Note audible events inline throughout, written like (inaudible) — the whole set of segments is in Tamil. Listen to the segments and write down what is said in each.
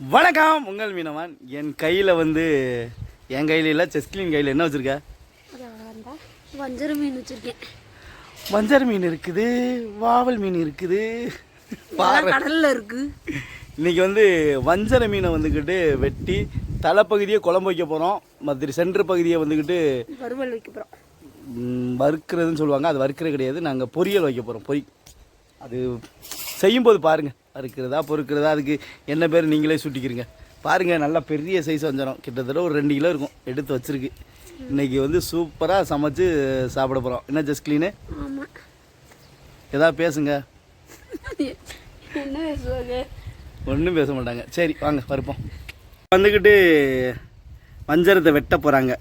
வணக்கம் உங்கள் மீனவன். என் கையில் வந்து என் கையில் இல்லை செஸ்கிலின் கையில் என்ன வச்சுருக்க? வஞ்சர மீன் வச்சிருக்கேன். வஞ்சர மீன் இருக்குது வாவல் மீன் இருக்குது. கடல்ல இருக்கு. இன்னைக்கு வந்து வஞ்சர மீனை வந்துக்கிட்டு வெட்டி தலைப்பகுதியை குழம்பு வைக்க போகிறோம் மற்ற சென்டர் பகுதியை வந்துக்கிட்டு வறுவல் வைக்க போறோம். ம், வறுக்கிறதுன்னு சொல்லுவாங்க. அது வறுக்கிறது கிடையாது. நாங்கள் பொரியல் வைக்க போகிறோம் பொரி. அது செய்யும்போது பாருங்கள் வறுக்கிறதா பொறுக்கிறதா அதுக்கு என்ன பேர் நீங்களே சுட்டிக்கிறீங்க. பாருங்கள் நல்லா பெரிய சைஸ் வஞ்சிரம். கிட்டத்தட்ட ஒரு ரெண்டு கிலோ இருக்கும். எடுத்து வச்சிருக்கு. இன்னைக்கு வந்து சூப்பராக சமைச்சு சாப்பிட போகிறோம் என்ன ஜஸ்ட் க்ளீனு ஆமா. ஏதாவது பேசுங்க. ஒன்றும் பேச மாட்டாங்க. சரி வாங்க பருப்போம் வந்துக்கிட்டு வஞ்சரத்தை வெட்ட போகிறாங்க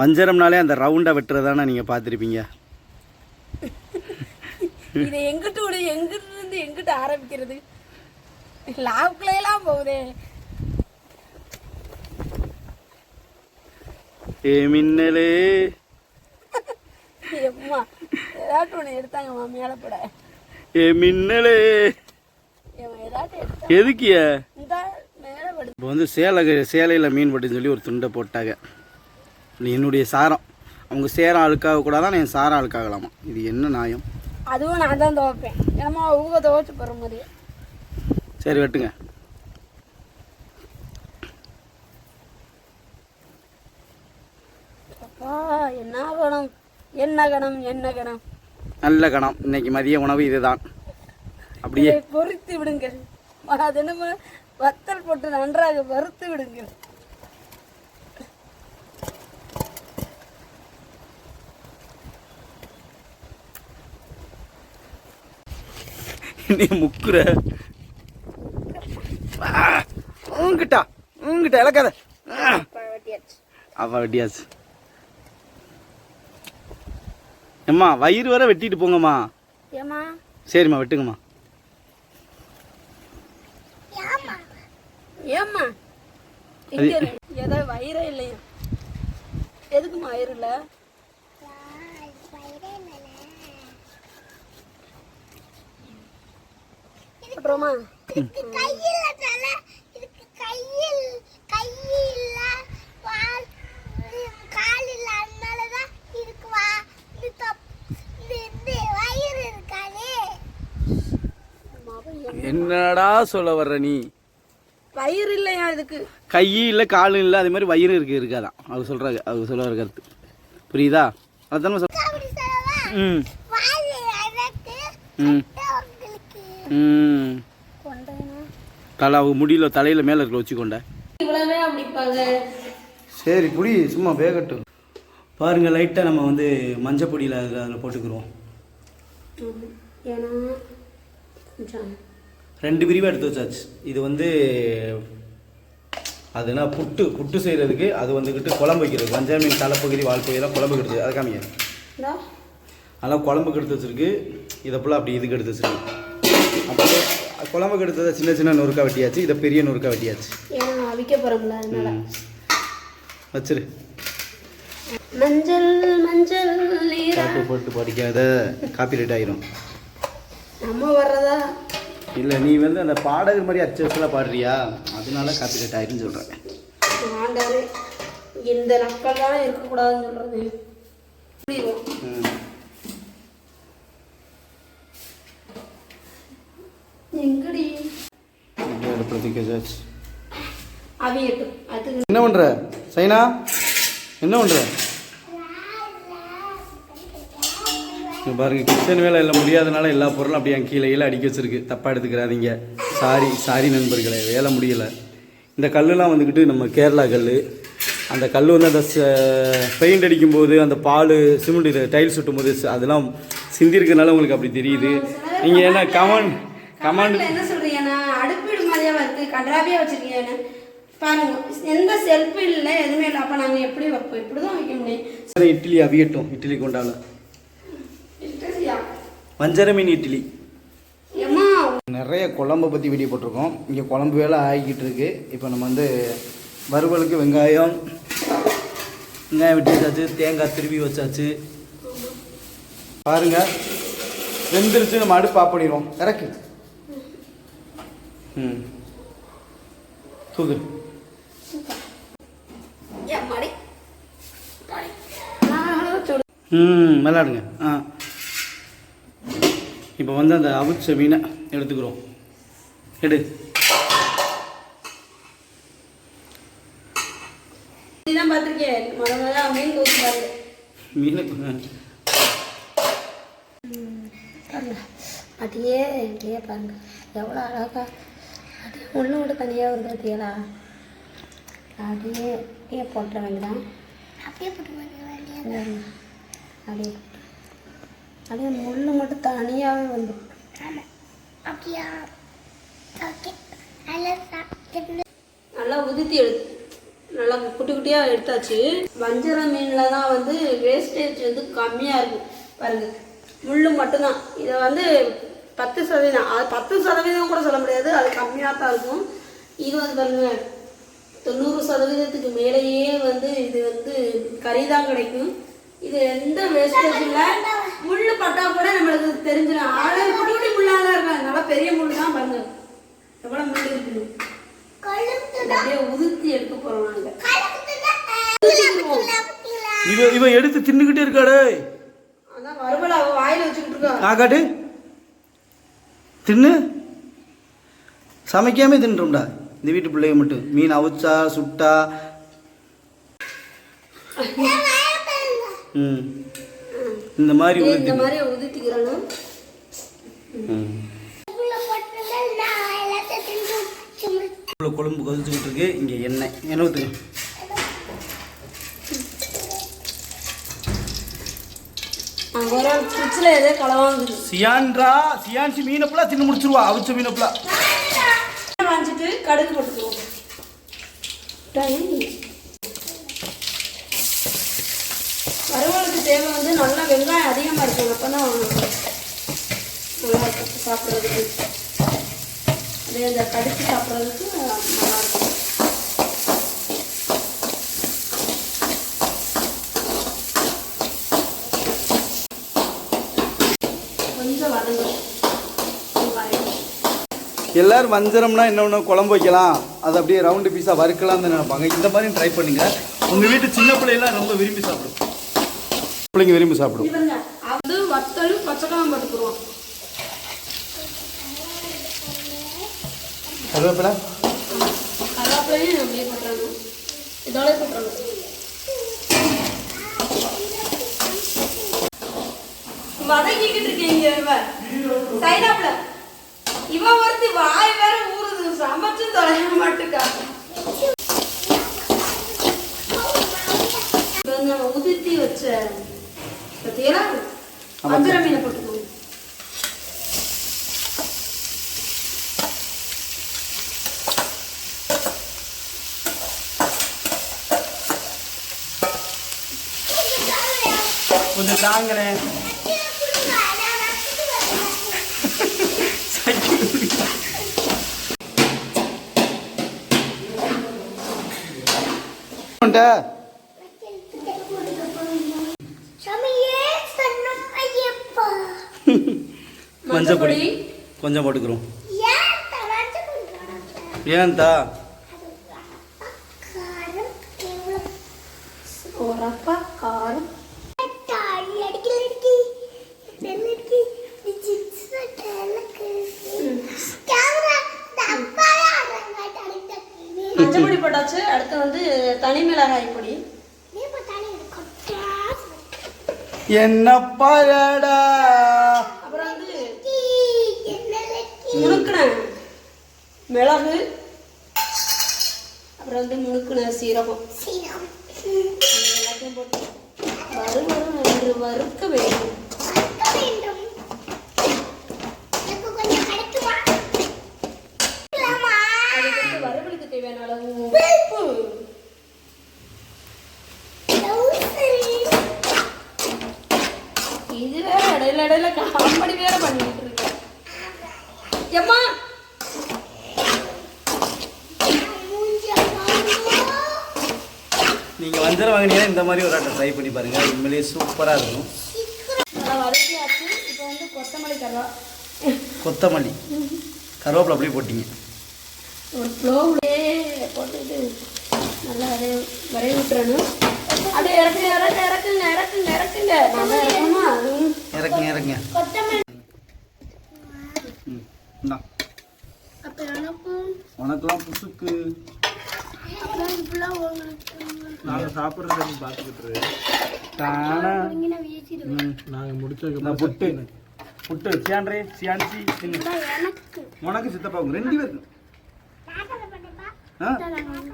வஞ்சரம்னாலே அந்த ரவுண்டாக வெட்டுறதானே நீங்கள் பார்த்துருப்பீங்க. இதை எங்கிட்டு விட எங்கிட்டு இருந்து எங்கிட்டு ஆரம்பிக்கிறது? லாவுக்குள்ள எல்லாம் போகுதே. ஏ மின்னலே. (laughs) எம்மா ஏதாட்டும் ஒன்று எடுத்தாங்கம்மா மேலே போட ஏ மின்னலே. எதுக்கிய? இப்போ வந்து சேலை சேலையில் மீன் பட்டுன்னு சொல்லி ஒரு துண்டை போட்டாங்க. என்னுடைய சாரம். அவங்க சேரம் அழுக்காக கூடாதான் என் சாரம் அழுக்காகலாமா இது என்ன நியாயம்? அதுவும் நான் தான் துவைப்பேன். ஏமா ஊக துவைச்சு போகிற மாதிரி. சரி வெட்டுங்க. அப்பா என்ன கணம்? என்ன கணம்? என்ன கணம்? நல்ல கணம். இன்னைக்கு மதிய உணவு இதுதான். அப்படியே இதை பொரித்து விடுங்கள். அது என்னமோ வத்தல் போட்டு நன்றாக வறுத்து விடுங்கள். நீ முக்குற. உங்கிட்டா உங்கிட்ட இழக்காத. ஆ. வெட்டியாச்சு அவ வெட்டியாச்சு. அம்மா வயிறு வர வெட்டிட்டு போங்கம்மா. ஏமா சரிம்மா வெட்டுங்கம்மா. ஏம்மா. ஏதோ வயிறே இல்லையா? எதுக்குமா வயிறு இல்ல? போட்டுருவோமா என்னடா சொல்ல வர்ற நீ? வயிறு இல்லையா இதுக்கு? கை இல்லை காலும் இல்லை அதே மாதிரி வயிறு இருக்கு இருக்காதான். அவங்க சொல்கிறாங்க அவங்க சொல்ல வர கருத்து. புரியுதா? அதானே சொல் ம். ம். தலை அவங்க முடியல தலையில் மேலே இருக்க வச்சுக்கொண்ட சரி புடி சும்மா வேகட்டும் பாருங்கள் லைட்டாக நம்ம வந்து மஞ்சள் பொடியில் அதில் அதில் போட்டுக்கிறோம் ரெண்டு பிரிவாக எடுத்து வச்சாச்சு. இது வந்து அது என்ன புட்டு புட்டு செய்கிறதுக்கு அது வந்துக்கிட்டு குழம்பு வைக்கிறது வஞ்சர மீன் தலைப்பகுதி வாழ்ப்பகுதியெல்லாம் குழம்பு கெடுத்து அதை காமிங்க. அதெல்லாம் குழம்புக்கு எடுத்து வச்சிருக்கு. இதை ஃபுல்லாக அப்படி இதுக்கு எடுத்து வச்சிருக்கு. அப்புறம் குழம்புக்கு எடுத்ததை சின்ன சின்ன நொறுக்கா வெட்டியாச்சு இதை பெரிய நொறுக்கா வெட்டியாச்சு. ஏன்னா அவிக்க ம். வச்சிரு. மஞ்சள் மஞ்சள் நீரா பாட்டு படிக்காத காப்பி ஆயிரும். நம்ம வர்றதா? இல்லை நீ வந்து அந்த பாடகர் மாதிரி அச்சஸ்லாம் பாடுறியா? அதனால காப்பி ரைட் ஆயிருன்னு சொல்கிறேன் இந்த நக்கல் தானே இருக்கக்கூடாதுன்னு சொல்றது புரியுது ம் எங்கடி? என்ன பண்ற? சைனா என்ன பண்ற? பாருங்க கிச்சன் வேலை எல்லாம் முடியாதனால எல்லா பொருளும் அப்படியே கீழே அடுக்கி வச்சிருக்கு. தப்பா எடுத்துக்கிறாதீங்க. சாரி சாரி நண்பர்களே வேலை முடியல. இந்த கல்லுலாம் வந்துக்கிட்டு நம்ம கேரளா கல் அந்த கல் வந்து அந்த பெயிண்ட் அடிக்கும்போது அந்த பால் சிமெண்ட் இது டைல்ஸ் சுட்டும் போது அதெல்லாம் சிந்திருக்கனால உங்களுக்கு அப்படி தெரியுது. நீங்கள் என்ன கமாண்ட் கமாண்ட் என்ன சொல்றீங்கன்னா அடுப்பீடு மாதிரியாவா இருக்கு கன்றாவியா வச்சிருக்கீங்க பாருங்க. எந்த செல்ஃபு இல்லை எதுவுமே இல்லை. அப்ப நாங்க எப்படி வைப்போம்? இப்படிதான் வைக்க முடியும். இட்லி அவியட்டும். இட்லி கொண்டாலும் இட்லியா? வஞ்சர மீன் இட்லி. ஏம்மா? நிறைய குழம்பை பற்றி வீடியோ போட்டிருக்கோம். இங்கே குழம்பு வேலை ஆகிக்கிட்டு இருக்கு. இப்போ நம்ம வந்து வறுவலுக்கு வெங்காயம் வெங்காயம் வெட்டி வச்சாச்சு தேங்காய் திருவி வச்சாச்சு. பாருங்க. வெந்துருச்சு நம்ம அடுப்பு ஆஃப் பண்ணிடுவோம். இறக்கு. ம். தூக்கு. ம் விளாடுங்க ஆ. இப்போ வந்து அந்த அவிச்ச மீனை எடுத்துக்கிறோம். எடு. அப்படியே அப்படியே பாருங்க. எவ்வளோ அழகா விட தனியாக வருது பார்த்தீங்களா அப்படியே அப்படியே போட்டுற வேண்டியதான் அப்படியே போட்டு அப்படியே. அப்படியே முள்ளு மட்டும் தனியாகவே வந்து அப்படியா? நல்லா உதுத்தி எடுத்து நல்லா குட்டி குட்டியாக எடுத்தாச்சு. வஞ்சர மீனில் தான் வந்து வேஸ்டேஜ் வந்து கம்மியாக இருக்கும் பாருங்க. முள் மட்டும்தான். இதை வந்து பத்து சதவீதம். அது பத்து சதவீதம் கூட சொல்ல முடியாது. அது கம்மியாக தான் இருக்கும். இது வந்து பாருங்க தொண்ணூறு சதவீதத்துக்கு மேலேயே வந்து இது வந்து கறி தான் கிடைக்கும். இது எந்த வேஸ்டேஜ் இல்லை முள் பட்டா கூட நம்மளுக்கு தெரிஞ்சிடும் ஆளே குட்டி குட்டி முள்ளாக தான் இருக்கும் நல்லா பெரிய முள் தான் பாருங்க. எவ்வளோ முள் இருக்குது இதை அப்படியே உதுத்தி எடுக்க போறோம் நாங்க. இவ இவ எடுத்து தின்னுக்கிட்டே இருக்காடே அதான் வறுவல் வாயில வச்சுக்கிட்டு இருக்கா. ஆகாடு தின்னு. சமைக்காமே தின்றும்டா. இந்த வீட்டு பிள்ளைய மட்டும். மீன் அவிச்சா சுட்டா. ம். இந்த மாதிரி உதுத்தி கொழும்பு கொதிச்சுக்கிட்டு இருக்கு. இங்கே எண்ணெய். எண்ணெய் ஊற்றுங்க சியான்ரா சியான்சி மீனை ஃபுல்லாக தின்னு முடிச்சிருவா அவிச்ச மீனை ஃபுல்லாக வாங்கிட்டு கடுகு போட்டுக்குவோம். வறுவலுக்கு தேவை வந்து நல்லா வெங்காயம் அதிகமாக இருக்கணும் அப்போ தான் நல்லா இருக்கும் சாப்பிட்றதுக்கு. அதே இந்த கடிச்சு சாப்பிட்றதுக்கு நல்லா இருக்கும் கொஞ்சம் வதங்கும் வெங்காயம் எல்லாரும் வஞ்சரம்னா என்ன ஒன்று குழம்பு வைக்கலாம். அதை அப்படியே ரவுண்டு பீஸாக வறுக்கலாம்னு நினைப்பாங்க. இந்த மாதிரி ட்ரை பண்ணுங்க. உங்கள் வீட்டு சின்ன பிள்ளைலாம் ரொம்ப விரும்பி சாப்பிடும். பிள்ளைங்க விரும்பி சாப்பிடும். அது போட்டுக்குருவோம் கருவேப்பிலை? இதோட வதக்கிக்கிட்டு இருக்கீங்க சைடாப்ல இவ ஒருத்தி வாய் வேற ஊறுது. சமைச்சு தொலைய மாட்டுக்கா நம்ம உதிர்த்தி வச்ச பத்தியெல்லாம் வஞ்சர மீனை போட்டுக்கோங்க கொஞ்சம் தாங்கண்ணே சமையே சொன்னும் ஐயப்பா. மஞ்சள் பொடி கொஞ்சம் போட்டுக்கிறோம். ஏன் தா உரப்பா காரம் தனி மிளகாய் பொடி. என்ன பழடா அப்புறம் வந்து என்ன முணுக்கின மிளகு. அப்புறம் வந்து முணுக்கின சீரகம். எல்லாத்தையும் போட்டு வறுவரும் என்று வறுக்க வேண்டும் பார்க்க வேண்டும் எனக்கு கொஞ்சம் கிடைக்குமா இல்லாமா அதுக்கு வறுவலுக்கு தேவையான அளவு உப்பு இது வேற இடையில இடையில காமெடி வேற பண்ணிட்டு இருக்கேன் எம்மா வஞ்சரம் வாங்கினீங்கன்னா இந்த மாதிரி ஒரு ஆட்டை ட்ரை பண்ணி பாருங்கள் உண்மையிலேயே சூப்பராக இருக்கும். இப்போ வந்து கொத்தமல்லி கருவா கொத்தமல்லி. கருவேப்பிலை அப்படியே போட்டிங்க. ஒரு ஃப்ளோவிலே போட்டுட்டு நல்லா வரைய வரைய விட்டுறணும். அப்படியே இறக்குங்க இறக்கு இறக்குங்க இறக்குங்க இறக்குங்க. நல்லா இறக்கணுமா. இறக்குங்க இறக்குங்க. கொத்தமல்லி ம் இந்தா. அப்ப எனக்கும் உனக்கெல்லாம் புசுக்கு. அப்புறம் இப்பெல்லாம் உங்களுக்கு நாங்க சாப்பிடுறத நீ பாத்துக்கிட்டு தானா? இங்கே வீசிடுவேன் ம் நாங்க முடிச்சதுக்கு புட்டு. புட்டு. சியான்றே சியான்சி உனக்கு சித்தப்பாவுக்கு ரெண்டு பேருக்கு.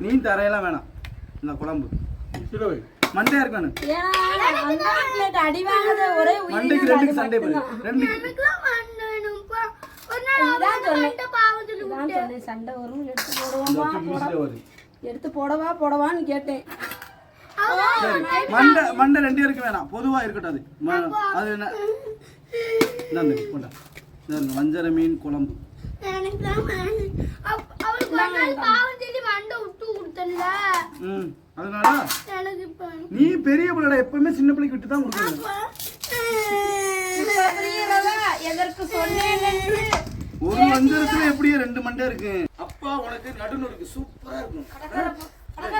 நீ தரையெல்லாம் வேணாம். இந்த குழம்பு. மண்டையா ஒரே மண்டைக்கு ரெண்டுக்கு சண்டை போடு. ரெண்டு சண்டை வரும் எடுத்து போடுவோமா எடுத்து போடவா போடவான்னு கேட்டேன். மண்டை மண்டை ரெண்டு பேருக்கு வேணாம். பொதுவா இருக்கட்டும் அது. அது என்ன? வஞ்சர மீன் குழம்பு. அதனால. நீ பெரிய பிள்ளை எப்பவுமே சின்ன பிள்ளைக்கு விட்டு தான் கொடுக்கணும். ஒரு வஞ்சரத்துல எப்படியே ரெண்டு மண்டை இருக்கு? அப்பா உனக்கு நடுநு இருக்கு சூப்பரா இருக்கும்.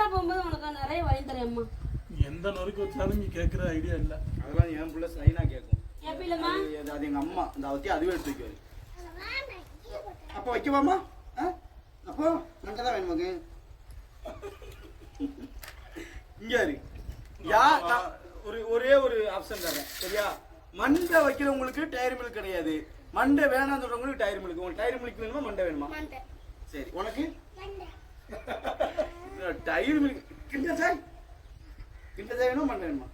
போகும்போது உனக்கு நிறைய வாங்கி தரேன் அம்மா. எந்த நொறுக்கு வச்சாலும் நீ கேட்குற ஐடியா இல்ல. அதெல்லாம் என் பிள்ளை சைனா கேட்கும் அது எங்க அம்மா இந்த அவத்தி அதுவே எடுத்து வைக்காது அப்போ வைக்கவாமா ஆ? அப்போ மண்டை தான் வேணும் இங்க இரு. யா ஒரு ஒரே ஒரு ஆப்ஷன் தரேன். சரியா? மண்டை வைக்கிறவங்களுக்கு டயர் மில்க் கிடையாது. மண்டை வேணாம்னு சொல்றவங்களுக்கு டயர் மில்க் உங்களுக்கு டயர் மில்க் வேணுமா மண்டை வேணுமா. சரி உனக்கு? மண்டை. டயர் மில்க் கிண்ட சாய்? கிண்ட சாய் வேணுமா மண்டை வேணுமா.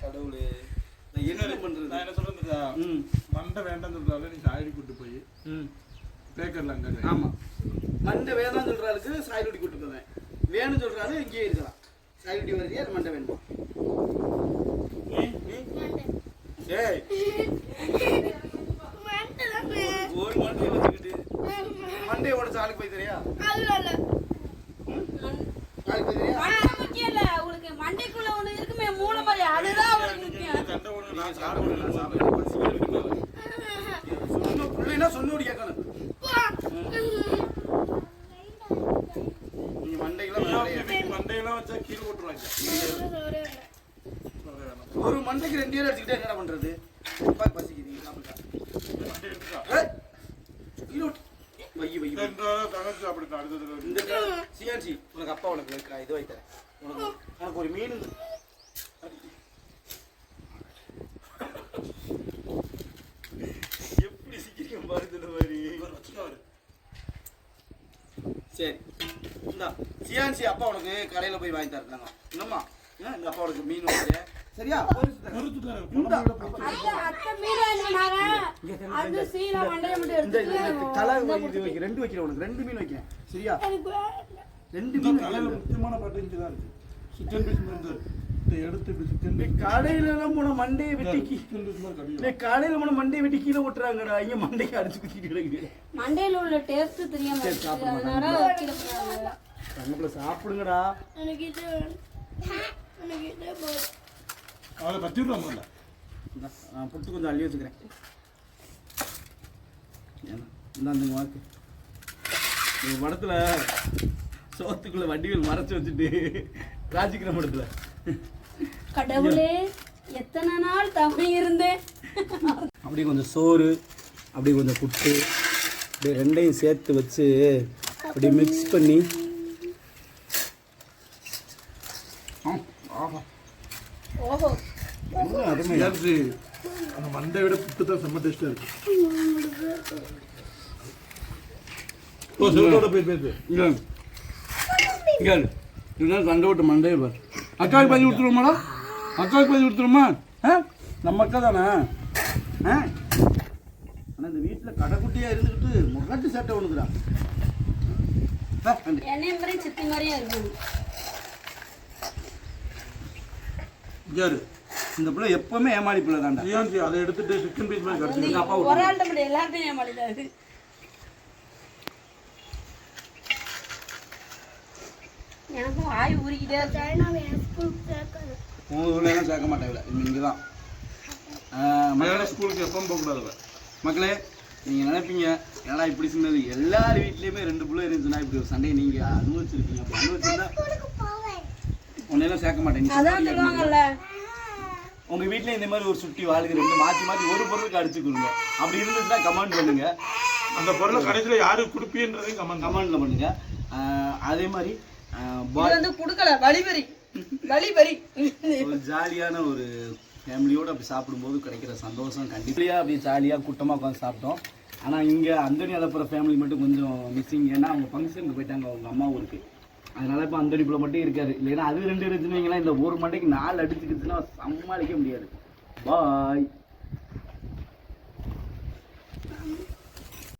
கடவுளே. நான் என்ன நான் பண்றது? என்ன சொல்றேன் ம். மண்டை வேண்டாம்னு சொல்றாங்க நீ சாயடி கூட்டு போய் ம். பேக்கர்ல அங்க ஆமா. மண்டை வேணாம்னு சொல்ற ஆளுக்கு சாயலுடி கூட்டு போவேன். வேணும்னு சொல்ற ஆளு இங்கேயே இருக்கலாம் சாயலுடி வரையா அது மண்டை வேணுமா. ஏய். வேணும். (laughs) ஒரு மண்டையை வச்சுக்கிட்டு மண்டையை உடச்சு ஆளுக்கு போய் தெரியா. ஆளுக்கு போய் தெரியா? மண்டை முக்கியம் இல்ல உங்களுக்கு மண்டைக்குள்ள ஒண்ணு இருக்குமே மூளை மாதிரி அதுதான் உங்களுக்கு முக்கியம். ஒண்ணு நான் சாப்பிடுவேன் நான் இருக்குன்னு. சொன்ன பிள்ளைனா சொன்னோடி கேட்கணும். நீங்க மண்டைக்கெல்லாம் மண்டையெல்லாம் வச்சா கீழே போட்டுருவாங்க. ஒரு மண்டைக்கு ரெண்டு பேரும் எடுத்துக்கிட்டா என்னடா பண்றது அப்பாக்கு பசிக்குது நீங்க சாப்பிடுங்க மண்டை எடுத்துக்கா ஏய், கீழே விட்டு. வை வை வை. இந்த சியான்சி உனக்கு அப்பா உனக்கு வைக்கிறா இது வைத்தரேன் உனக்கு உனக்கு ஒரு மீன் எப்படி சிக்கிறீங்க இந்த மாதிரி? சரி இந்தா சியான்சி அப்பா உனக்கு கடையில போய் வாங்கி தரலாங்க என்னம்மா? இந்த அப்பா உனக்கு மீன் வாங்க சரியா? ரெண்டு வைக்கிறேன் உனக்கு. ரெண்டு மீன் வைக்கிறேன். சரியா. ரெண்டு மீன் தலையில. முக்கியமான பாட்டு தான் இருக்கு. சிக்கன் பீஸ் வந்து இதை எடுத்து இப்படி சிக்கன் நீ பீஸ் கடையில எல்லாம் போன மண்டையை வெட்டி கடையில. போன மண்டையை வெட்டி கீழே ஓட்டுறாங்கடா இங்க மண்டையை அடிச்சு குத்திட்டு கிடக்குது மண்டையில உள்ள டேஸ்ட் தெரியாம சாப்பிடுங்கடா. எனக்கு அவளை பத்தி முதல்ல. இந்தா, நான் புட்டு கொஞ்சம் அள்ளி வச்சுக்கிறேன். இந்தாந்துங்க வாக்கு இந்த படத்துல சோத்துக்குள்ள வண்டிகள் மறைச்சு வச்சுட்டு ராஜிக்கிரம் படத்துல. கடவுளே எத்தனை நாள் தவறி இருந்தேன். அப்படியே கொஞ்சம் சோறு அப்படியே கொஞ்சம் புட்டு அப்படியே ரெண்டையும் சேர்த்து வச்சு அப்படியே மிக்ஸ் பண்ணி ஆ, ஆஹா. ஓஹோ என்ன ஏன்சி, அந்த மண்டை விட புட்டு தான் செம்ம டேஸ்டா இருக்கு ஓ போய் பேசு இங்க இங்க இருந்தாலும் சண்டை விட்டு மண்டையை பார். அக்காவுக்கு பதிவு கொடுத்துருவோமாடா? அக்காவுக்கு பதிவு கொடுத்துருமா ஆ? நம்ம அக்கா தானே? ஆ? ஆனால் இந்த வீட்டில் கடைக்குட்டியாக இருந்துக்கிட்டு முகட்டு சட்டை ஒன்றுக்குறா என்னைய மாதிரி சித்தி மாதிரியே இருக்கும் யாரு? இந்த பிள்ளை எப்பவுமே ஏமாளி பிள்ளை தான்டா. அதை எடுத்துட்டு சிக்கன் பீஸ் மாதிரி கடிச்சு எங்க அப்பா ஒரு ஆள்கிட்ட மட்டும் எல்லாத்தையும் எனக்கும் இருக்கு. உங்கள் ஊர்லாம் சேர்க்க மாட்டேன் இங்கே தான் மலையாள ஸ்கூலுக்கு எப்பவும் போகக்கூடாது மக்களே நீங்கள் நினைப்பீங்க ஏன்னா இப்படி சின்னது? எல்லார் வீட்லேயுமே ரெண்டு புள்ள இருந்துச்சுன்னா இப்படி ஒரு சண்டையை நீங்கள் அனுபவிச்சிருப்பீங்க. அப்படி அனுபவிச்சிருந்தா உன்னையெல்லாம் சேர்க்க மாட்டேன். நீ அதான் சும்மா சொல்லுவாங்கல்ல உங்க வீட்ல இந்த மாதிரி ஒரு சுட்டி ரெண்டு மாத்தி மாத்தி ஒரு பொருளுக்கு அடிச்சு கொடுங்க. அப்படி இருந்துச்சுன்னா கமெண்ட் பண்ணுங்க. அந்த பொருளை கடைசியில் யாருக்கு கொடுப்பீன்றதையும் கமெண்ட் கமெண்ட்ல பண்ணுங்க. அதே மாதிரி வந்து கொடுக்கல வழிபறி வழிபறி ஒரு ஜாலியான ஒரு ஃபேமிலியோட அப்படி சாப்பிடும்போது கிடைக்கிற சந்தோஷம் கண்டிப்பாக அப்படி ஜாலியாக கூட்டமாக உட்காந்து சாப்பிட்டோம். ஆனால் இங்கே அந்தனி அலப்புற ஃபேமிலி மட்டும் கொஞ்சம் மிஸ்ஸிங் ஏன்னா அவங்க ஃபங்க்ஷனுக்கு போயிட்டாங்க அவங்க அம்மா ஊருக்கு. அதனால இப்போ அந்த அடிப்பில் மட்டும் இருக்காரு. இல்லைன்னா அது ரெண்டு இருந்துச்சுன்னு வைங்களேன், இந்த ஒரு மண்டைக்கு நாலு அடிச்சுக்கிச்சுன்னா சமாளிக்க முடியாது. பாய்